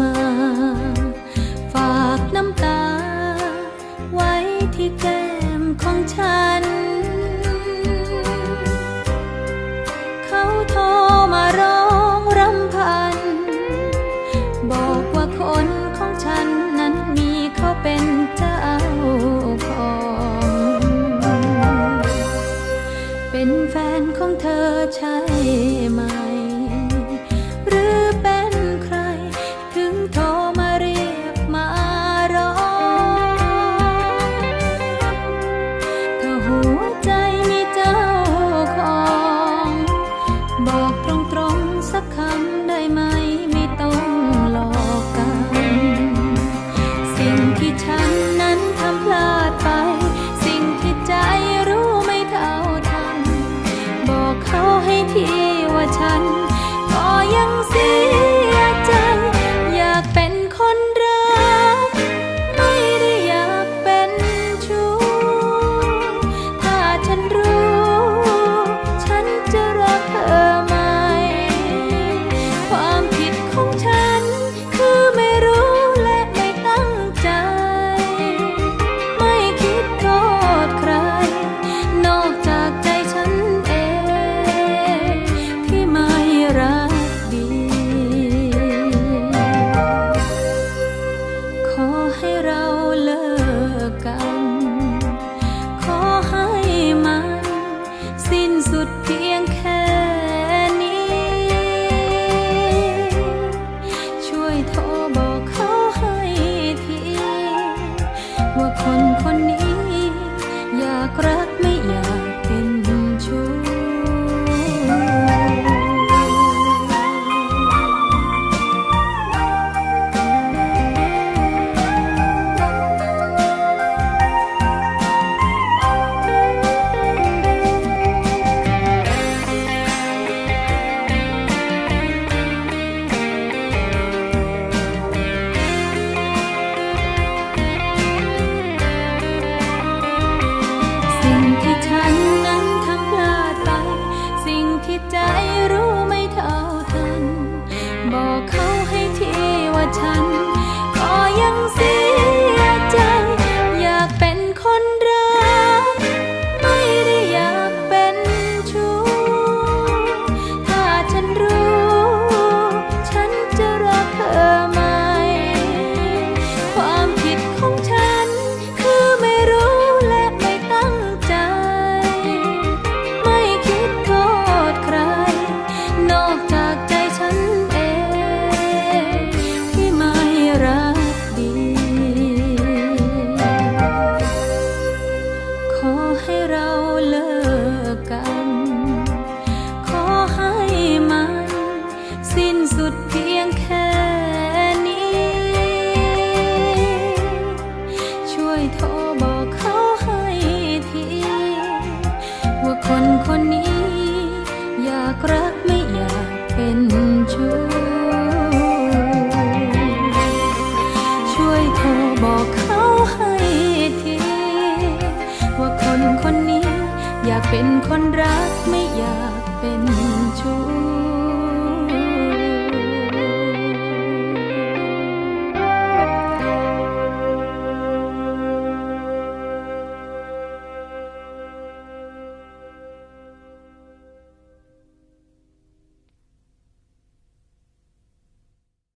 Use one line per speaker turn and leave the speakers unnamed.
มา ฝากน้ำตา ไว้ที่แก้มของฉัน เขาโทรมาร้องรำพัน บอกว่าคนของฉันนั้นมีเขาเป็นเจ้าของ เป็นแฟนของเธอใช่ไหม Então, pronto. สุดเพียงแค่ เขาให้ที่ว่าฉัน ก็ยังเสีย อยโทรบอกเขาให้ที ว่าคนคนนี้ อยากรักไม่อยากเป็นชู้ช่วยโทรบอกเขาให้ที ว่าคนคนนี้ อยากเป็นคนรักไม่อยากเป็น